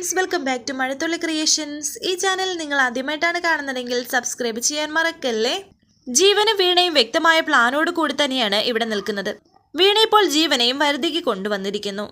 Friends welcome back to Mazhathulli creations ഈ channel നിങ്ങൾ ആദ്യമായിട്ടാണ് കാണുന്നതെങ്കിൽ സബ്സ്ക്രൈബ് ചെയ്യാൻ മറക്കല്ലേ? ജീവനും വീണയും വ്യക്തമായ പ്ലാനോട് കൂടി തന്നെയാണ് ഇവിടെ നിൽക്കുന്നത്. വീണ ഇപ്പോൾ ജീവനെയും വരുതിക്ക് കൊണ്ടുവന്നിരിക്കുന്നു.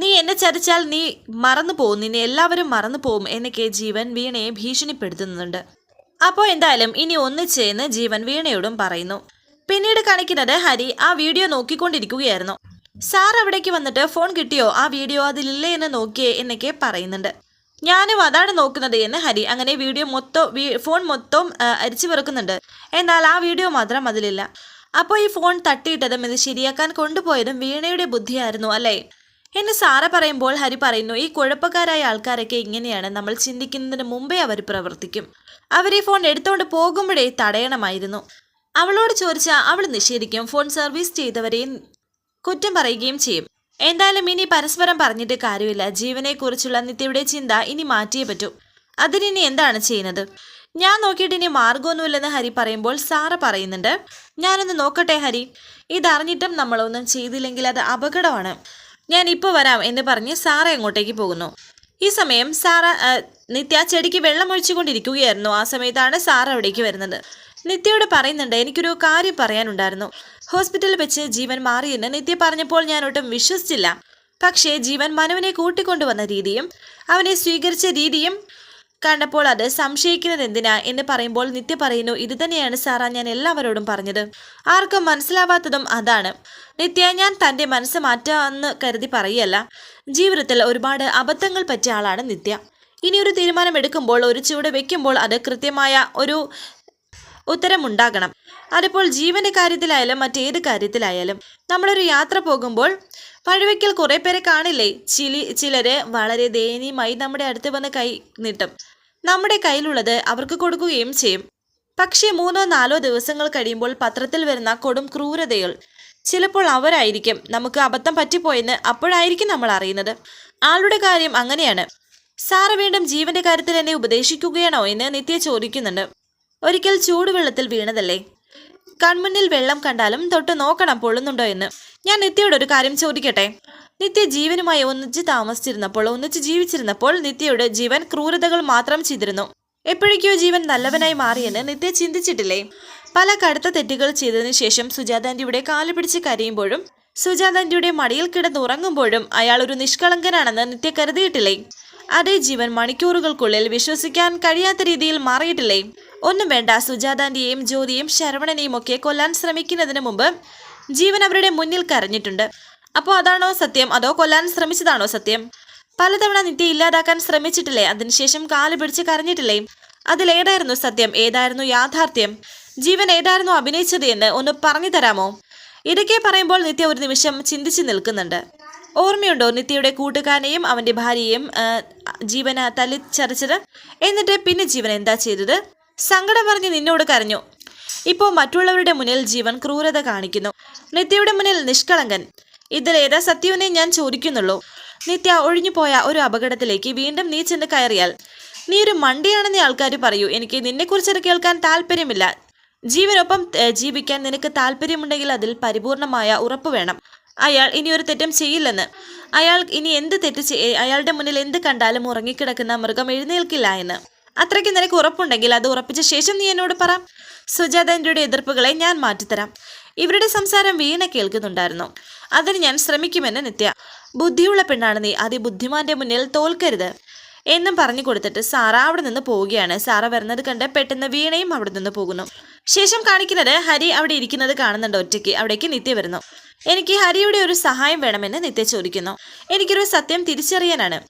നീ എന്നെ ചതിച്ചാൽ നീ മറന്നു പോകും നിന്നെ എല്ലാവരും മറന്നു പോകും എന്നൊക്കെ ജീവൻ വീണയെ ഭീഷണിപ്പെടുത്തുന്നുണ്ട്. അപ്പോൾ എന്തായാലും ഇനി ഒന്നിച്ചേന്ന് ജീവൻ വീണയോടും പറയുന്നു. പിന്നീട് കാണിക്കുന്നത് ഹരി ആ വീഡിയോ നോക്കിക്കൊണ്ടിരിക്കുകയായിരുന്നു. സാർ അവിടേക്ക് വന്നിട്ട് ഫോൺ കിട്ടിയോ? ആ വീഡിയോ അതിലില്ലേ എന്ന് നോക്കിയേ എന്നൊക്കെ പറയുന്നുണ്ട്. ഞാനും അതാണ് നോക്കുന്നത് എന്ന് ഹരി അങ്ങനെ വീഡിയോ മൊത്തം ഫോൺ മൊത്തം അരിച്ചു വെറുക്കുന്നുണ്ട് എന്നാൽ ആ വീഡിയോ മാത്രം അതിലില്ല. അപ്പോൾ ഈ ഫോൺ തട്ടിയിട്ടതും ഇത് ശരിയാക്കാൻ കൊണ്ടുപോയതും വീണയുടെ ബുദ്ധിയായിരുന്നു അല്ലേ? എന്ന് സാറ പറയുമ്പോൾ ഹരി പറയുന്നു ഈ കുഴപ്പക്കാരായ ആൾക്കാരൊക്കെ ഇങ്ങനെയാണ്. നമ്മൾ ചിന്തിക്കുന്നതിന് മുമ്പേ അവർ പ്രവർത്തിക്കും. അവർ ഈ ഫോൺ എടുത്തുകൊണ്ട് പോകുമ്പോഴേ തടയണമായിരുന്നു. അവളോട് ചോദിച്ചാൽ അവൾ നിഷേധിക്കും. ഫോൺ സർവീസ് ചെയ്തവരെയും കുറ്റം പറയുകയും ചെയ്യും. എന്തായാലും ഇനി പരസ്പരം പറഞ്ഞിട്ട് കാര്യമില്ല. ജീവനെക്കുറിച്ചുള്ള നിത്യയുടെ ചിന്ത ഇനി മാറ്റിയേ പറ്റൂ. അതിനി എന്താണ് ചെയ്യുന്നത്? ഞാൻ നോക്കിയിട്ട് ഇനി മാർഗമൊന്നുമില്ലെന്ന് ഹരി പറയുമ്പോൾ സാറ പറയുന്നുണ്ട് ഞാനൊന്ന് നോക്കട്ടെ ഹരി. ഇതറിഞ്ഞിട്ടും നമ്മളൊന്നും ചെയ്തില്ലെങ്കിൽ അത് അപകടമാണ്. ഞാൻ ഇപ്പോൾ വരാം എന്ന് പറഞ്ഞ് സാറ അങ്ങോട്ടേക്ക് പോകുന്നു. ഈ സമയം സാറ നിത്യ ചെടിക്ക് വെള്ളം ഒഴിച്ചുകൊണ്ടിരിക്കുകയായിരുന്നു. ആ സമയത്താണ് സാറ അവിടേക്ക് വരുന്നത്. നിത്യയോട് പറയുന്നുണ്ട് എനിക്കൊരു കാര്യം പറയാനുണ്ടായിരുന്നു. ഹോസ്പിറ്റലിൽ വെച്ച് ജീവൻ മാറിയെന്ന് നിത്യ പറഞ്ഞപ്പോൾ ഞാൻ ഒട്ടും വിശ്വസിച്ചില്ല. പക്ഷേ ജീവൻ മനുവിനെ കൂട്ടിക്കൊണ്ടുവന്ന രീതിയും അവനെ സ്വീകരിച്ച രീതിയും കണ്ടപ്പോൾ അത് സംശയിക്കുന്നത് എന്തിനാ എന്ന് പറയുമ്പോൾ നിത്യ പറയുന്നു ഇത് തന്നെയാണ് സാറാ ഞാൻ എല്ലാവരോടും പറഞ്ഞത്. ആർക്കും മനസ്സിലാവാത്തതും അതാണ്. നിത്യ ഞാൻ തന്റെ മനസ്സ് മാറ്റാമെന്ന് കരുതി പറയല്ല ജീവിതത്തിൽ ഒരുപാട് അബദ്ധങ്ങൾ പറ്റിയ ആളാണ് നിത്യ. ഇനി ഒരു തീരുമാനം എടുക്കുമ്പോൾ ഒരു ചുവട് വെക്കുമ്പോൾ അത് കൃത്യമായ ഒരു ഉത്തരമുണ്ടാകണം. അതിപ്പോൾ ജീവന്റെ കാര്യത്തിലായാലും മറ്റേത് കാര്യത്തിലായാലും നമ്മളൊരു യാത്ര പോകുമ്പോൾ വഴിവെക്കൽ കുറേ പേരെ കാണില്ലേ? ചിലി ചിലര് വളരെ ദയനീയമായി നമ്മുടെ അടുത്ത് വന്ന് കൈ നീട്ടും. നമ്മുടെ കയ്യിലുള്ളത് അവർക്ക് കൊടുക്കുകയും ചെയ്യും. പക്ഷേ മൂന്നോ നാലോ ദിവസങ്ങൾ കഴിയുമ്പോൾ പത്രത്തിൽ വരുന്ന കൊടും ക്രൂരതകൾ ചിലപ്പോൾ അവരായിരിക്കും നമുക്ക് അബദ്ധം പറ്റിപ്പോയെന്ന് അപ്പോഴായിരിക്കും നമ്മൾ അറിയുന്നത്. ആളുടെ കാര്യം അങ്ങനെയാണ്. സാറ് വീണ്ടും ജീവന്റെ കാര്യത്തിൽ എന്നെ ഉപദേശിക്കുകയാണോ എന്ന് നിത്യ ചോദിക്കുന്നുണ്ട്. ഒരിക്കൽ ചൂടുവെള്ളത്തിൽ വീണതല്ലേ? കൺമുന്നിൽ വെള്ളം കണ്ടാലും തൊട്ട് നോക്കണം പൊള്ളുന്നുണ്ടോ എന്ന്. ഞാൻ നിത്യയോട് ഒരു കാര്യം ചോദിക്കട്ടെ? നിത്യ ജീവനുമായി ഒന്നിച്ച് താമസിച്ചിരുന്നപ്പോൾ ഒന്നിച്ച് ജീവിച്ചിരുന്നപ്പോൾ നിത്യയുടെ ജീവൻ ക്രൂരതകൾ മാത്രം ചെയ്തിരുന്നു. എപ്പോഴേക്കോ ജീവൻ നല്ലവനായി മാറിയെന്ന് നിത്യ ചിന്തിച്ചിട്ടില്ലേ? പല കടുത്ത തെറ്റുകൾ ചെയ്തതിനു ശേഷം സുജാതാന്റിയുടെ കാൽ പിടിച്ച് കരയുമ്പോഴും സുജാതാന്റിയുടെ മടിയിൽ കിടന്ന് കിടന്നുറങ്ങുമ്പോഴും അയാൾ ഒരു നിഷ്കളങ്കനാണെന്ന് നിത്യ കരുതിയിട്ടില്ലേ? അതേ ജീവൻ മണിക്കൂറുകൾക്കുള്ളിൽ വിശ്വസിക്കാൻ കഴിയാത്ത രീതിയിൽ മാറിയിട്ടില്ലേ? ഒന്നും വേണ്ട. സുജാതാന്റെയും ജ്യോതിയും ശരവണനെയും ഒക്കെ കൊല്ലാൻ ശ്രമിക്കുന്നതിന് മുമ്പ് ജീവൻ അവരുടെ മുന്നിൽ കരഞ്ഞിട്ടുണ്ട്. അപ്പോൾ അതാണോ സത്യം? അതോ കൊല്ലാൻ ശ്രമിച്ചതാണോ സത്യം? പലതവണ നിത്യ ഇല്ലാതാക്കാൻ ശ്രമിച്ചിട്ടില്ലേ? അതിനുശേഷം കാൽ പിടിച്ച് കരഞ്ഞിട്ടില്ലേ? അതിലേതായിരുന്നു സത്യം? ഏതായിരുന്നു യാഥാർത്ഥ്യം? ജീവൻ ഏതായിരുന്നു അഭിനയിച്ചത് എന്ന് ഒന്ന് പറഞ്ഞു തരാമോ? ഇതൊക്കെ പറയുമ്പോൾ നിത്യ ഒരു നിമിഷം ചിന്തിച്ചു നിൽക്കുന്നുണ്ട്. ഓർമ്മയുണ്ടോ നിത്യയുടെ കൂട്ടുകാരനെയും അവന്റെ ഭാര്യയെയും ജീവന തല്ലിച്ചറിച്ചത് എന്നിട്ട് പിന്നെ ജീവൻ എന്താ ചെയ്തത്? സങ്കടം പറഞ്ഞ് നിന്നോട് കരഞ്ഞു. ഇപ്പോൾ മറ്റുള്ളവരുടെ മുന്നിൽ ജീവൻ ക്രൂരത കാണിക്കുന്നു. നിത്യയുടെ മുന്നിൽ നിഷ്കളങ്കൻ. ഇതിലേതാ സത്യവിനെ ഞാൻ ചോദിക്കുന്നുള്ളൂ. നിത്യ ഒഴിഞ്ഞുപോയ ഒരു അപകടത്തിലേക്ക് വീണ്ടും നീ ചെന്ന് കയറിയാൽ. നീ ഒരു മണ്ടിയാണെന്ന് ആൾക്കാർ പറയൂ. എനിക്ക് നിന്നെക്കുറിച്ചത് കേൾക്കാൻ താല്പര്യമില്ല. ജീവനൊപ്പം ജീവിക്കാൻ നിനക്ക് താല്പര്യമുണ്ടെങ്കിൽ അതിൽ പരിപൂർണമായ ഉറപ്പ് വേണം. അയാൾ ഇനി ഒരു തെറ്റും ചെയ്യില്ലെന്ന്. അയാൾ ഇനി എന്ത് തെറ്റ് അയാളുടെ മുന്നിൽ എന്ത് കണ്ടാലും ഉറങ്ങിക്കിടക്കുന്ന മൃഗം എഴുന്നേൽക്കില്ല എന്ന്. അത്രയ്ക്ക് നിനക്ക് ഉറപ്പുണ്ടെങ്കിൽ അത് ഉറപ്പിച്ച ശേഷം നീ എന്നോട് പറ. സുജാതന്റെ എതിർപ്പുകളെ ഞാൻ മാറ്റിത്തരാം. ഇവരുടെ സംസാരം വീണ കേൾക്കുന്നുണ്ടായിരുന്നു. അതിന് ഞാൻ ശ്രമിക്കുമെന്ന് നിത്യ. ബുദ്ധിയുള്ള പെണ്ണാണ് നീ. അതിബുദ്ധിമാന്റെ മുന്നിൽ തോൽക്കരുത്. എന്നും പറഞ്ഞു കൊടുത്തിട്ട് സാറ അവിടെ നിന്ന് പോവുകയാണ്. സാറ വരുന്നത് കണ്ട് പെട്ടെന്ന് വീണയും അവിടെ നിന്ന് പോകുന്നു. ശേഷം കാണിക്കുന്നത് ഹരി അവിടെ ഇരിക്കുന്നത് കാണുന്നുണ്ട് ഒറ്റയ്ക്ക്. അവിടേക്ക് നിത്യ വരുന്നു. എനിക്ക് ഹരിയുടെ ഒരു സഹായം വേണമെന്ന് നിത്യ ചോദിക്കുന്നു. എനിക്കൊരു സത്യം തിരിച്ചറിയാനാണ്.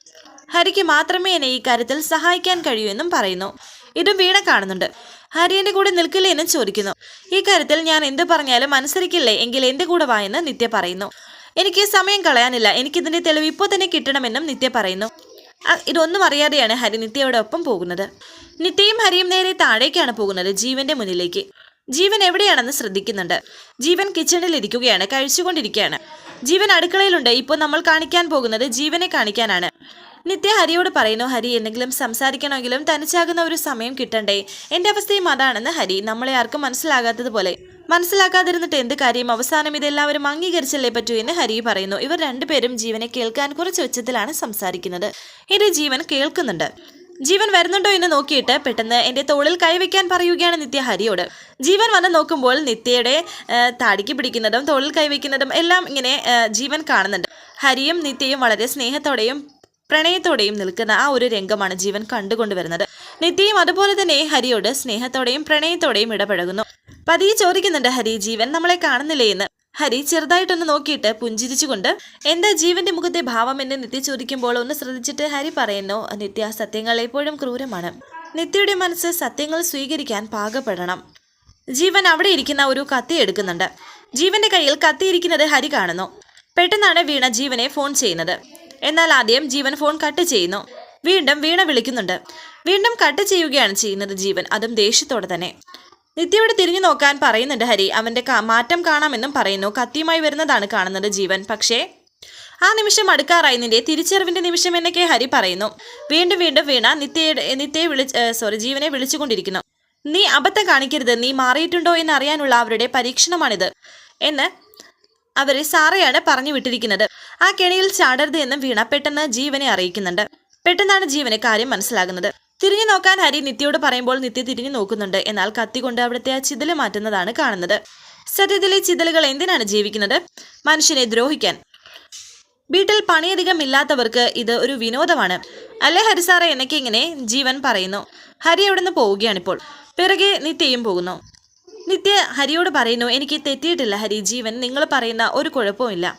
ഹരിക്ക് മാത്രമേ എന്നെ ഈ കാര്യത്തിൽ സഹായിക്കാൻ കഴിയൂ എന്നും പറയുന്നു. ഇതും വീണ കാണുന്നുണ്ട്. ഹരി എന്റെ കൂടെ നിൽക്കില്ലേ എന്നും ചോദിക്കുന്നു. ഈ കാര്യത്തിൽ ഞാൻ എന്ത് പറഞ്ഞാലും അനുസരിക്കില്ലേ എങ്കിൽ എന്റെ കൂടെ വായെന്ന് നിത്യ പറയുന്നു. എനിക്ക് സമയം കളയാനില്ല. എനിക്കിതിന്റെ തെളിവ് ഇപ്പോൾ തന്നെ കിട്ടണമെന്നും നിത്യ പറയുന്നു. ഇതൊന്നും അറിയാതെയാണ് ഹരി നിത്യയുടെ ഒപ്പം പോകുന്നത്. നിത്യയും ഹരിയും നേരെ താഴേക്കാണ് പോകുന്നത് ജീവന്റെ മുന്നിലേക്ക്. ജീവൻ എവിടെയാണെന്ന് ശ്രദ്ധിക്കുന്നുണ്ട്. ജീവൻ കിച്ചണിൽ ഇരിക്കുകയാണ് കഴിച്ചുകൊണ്ടിരിക്കുകയാണ്. ജീവൻ അടുക്കളയിലുണ്ട്. ഇപ്പോൾ നമ്മൾ കാണിക്കാൻ പോകുന്നത് ജീവനെ കാണിക്കാനാണ്. നിത്യ ഹരിയോട് പറയുന്നു ഹരി എന്തെങ്കിലും സംസാരിക്കണമെങ്കിലും തനിച്ചാകുന്ന ഒരു സമയം കിട്ടണ്ടേ? എന്റെ അവസ്ഥയും അതാണെന്ന് ഹരി. നമ്മളെ ആർക്കും മനസ്സിലാകാത്തതുപോലെ. മനസ്സിലാക്കാതിരുന്നിട്ട് എന്ത് കാര്യം? അവസാനം ഇതെല്ലാവരും അംഗീകരിച്ചല്ലേ പറ്റൂ എന്ന് ഹരി പറയുന്നു. ഇവർ രണ്ടുപേരും ജീവനെ കേൾക്കാൻ കുറച്ച് ഉച്ചത്തിലാണ് സംസാരിക്കുന്നത്. ഇത് ജീവൻ കേൾക്കുന്നുണ്ട്. ജീവൻ വരുന്നുണ്ടോ എന്ന് നോക്കിയിട്ട് പെട്ടെന്ന് എന്റെ തോളിൽ കൈവയ്ക്കാൻ പറയുകയാണ് നിത്യ ഹരിയോട്. ജീവൻ വന്ന് നോക്കുമ്പോൾ നിത്യയുടെ താടിക്ക് പിടിക്കുന്നതും തോളിൽ കൈവയ്ക്കുന്നതും എല്ലാം ഇങ്ങനെ ജീവൻ കാണുന്നുണ്ട്. ഹരിയും നിത്യയും വളരെ സ്നേഹത്തോടെയും പ്രണയത്തോടെയും നിൽക്കുന്ന ആ ഒരു രംഗമാണ് ജീവൻ കണ്ടുകൊണ്ടുവരുന്നത്. നിത്യയും അതുപോലെ തന്നെ ഹരിയോട് സ്നേഹത്തോടെയും പ്രണയത്തോടെയും ഇടപഴകുന്നു. പതിയെ ചോദിക്കുന്നുണ്ട് ഹരി ജീവൻ നമ്മളെ കാണുന്നില്ലേ എന്ന്? ഹരി ചെറുതായിട്ടൊന്ന് നോക്കിയിട്ട് പുഞ്ചിരിച്ചുകൊണ്ട് എന്താ ജീവന്റെ മുഖത്തെ ഭാവം എന്ന് നിത്യ ചോദിക്കുമ്പോൾ ഒന്ന് ശ്രദ്ധിച്ചിട്ട് ഹരി പറയുന്നു നിത്യ സത്യങ്ങൾ എപ്പോഴും ക്രൂരമാണ്. നിത്യയുടെ മനസ്സ് സത്യങ്ങൾ സ്വീകരിക്കാൻ പാകപ്പെടണം. ജീവൻ അവിടെ ഇരിക്കുന്ന ഒരു കത്തി എടുക്കുന്നുണ്ട്. ജീവന്റെ കയ്യിൽ കത്തിയിരിക്കുന്നത് ഹരി കാണുന്നു. പെട്ടെന്നാണ് വീണ ജീവനെ ഫോൺ ചെയ്യുന്നത്. എന്നാൽ ആദ്യം ജീവൻ ഫോൺ കട്ട് ചെയ്യുന്നു. വീണ്ടും വീണ വിളിക്കുന്നുണ്ട്. വീണ്ടും കട്ട് ചെയ്യുകയാണ് ചെയ്യുന്നത് ജീവൻ. അതും ദേഷ്യത്തോടെ തന്നെ. നിത്യയോട് തിരിഞ്ഞു നോക്കാൻ പറയുന്നുണ്ട് ഹരി. അവന്റെ മാറ്റം കാണാമെന്നും പറയുന്നു. കത്തിയുമായി വരുന്നതാണ് കാണുന്നത് ജീവൻ. പക്ഷേ ആ നിമിഷം അടുക്കാറായി. നിന്റെ തിരിച്ചറിവിന്റെ നിമിഷം എന്നൊക്കെ ഹരി പറയുന്നു. വീണ്ടും വീണ്ടും വീണ നിത്യയുടെ നിത്യയെ വിളി സോറി ജീവനെ വിളിച്ചുകൊണ്ടിരിക്കുന്നു. നീ അബദ്ധം കാണിക്കരുത്. നീ മാറിയിട്ടുണ്ടോ എന്ന് അറിയാനുള്ള അവരുടെ പരീക്ഷണമാണിത് എന്ന് അവരെ സാറയാണ് പറഞ്ഞു വിട്ടിരിക്കുന്നത്. ആ കെണിയിൽ ചാടരുത് എന്നും വീണ പെട്ടെന്ന് ജീവനെ അറിയിക്കുന്നുണ്ട്. പെട്ടെന്നാണ് ജീവന് കാര്യം മനസ്സിലാകുന്നത്. തിരിഞ്ഞു നോക്കാൻ ഹരി നിത്യയോട് പറയുമ്പോൾ നിത്യ തിരിഞ്ഞു നോക്കുന്നുണ്ട്. എന്നാൽ കത്തി കൊണ്ട് അവിടുത്തെ ആ ചിതൽ മാറ്റുന്നതാണ് കാണുന്നത്. സത്യത്തിൽ ഈ ചിതലുകൾ എന്തിനാണ് ജീവിക്കുന്നത്? മനുഷ്യനെ ദ്രോഹിക്കാൻ. വീട്ടിൽ പണിയധികം ഇല്ലാത്തവർക്ക് ഇത് ഒരു വിനോദമാണ്. അല്ലേ ഹരി സാറേ? എന്നൊക്കെ ഇങ്ങനെ ജീവൻ പറയുന്നു. ഹരി അവിടുന്ന് പോവുകയാണിപ്പോൾ. പിറകെ നിത്യയും പോകുന്നു. നിത്യ ഹരിയോട് പറയുന്നു എനിക്ക് തെറ്റിയിട്ടില്ല ഹരി ജീവൻ. നിങ്ങൾ പറയുന്ന ഒരു കുഴപ്പവുമില്ല.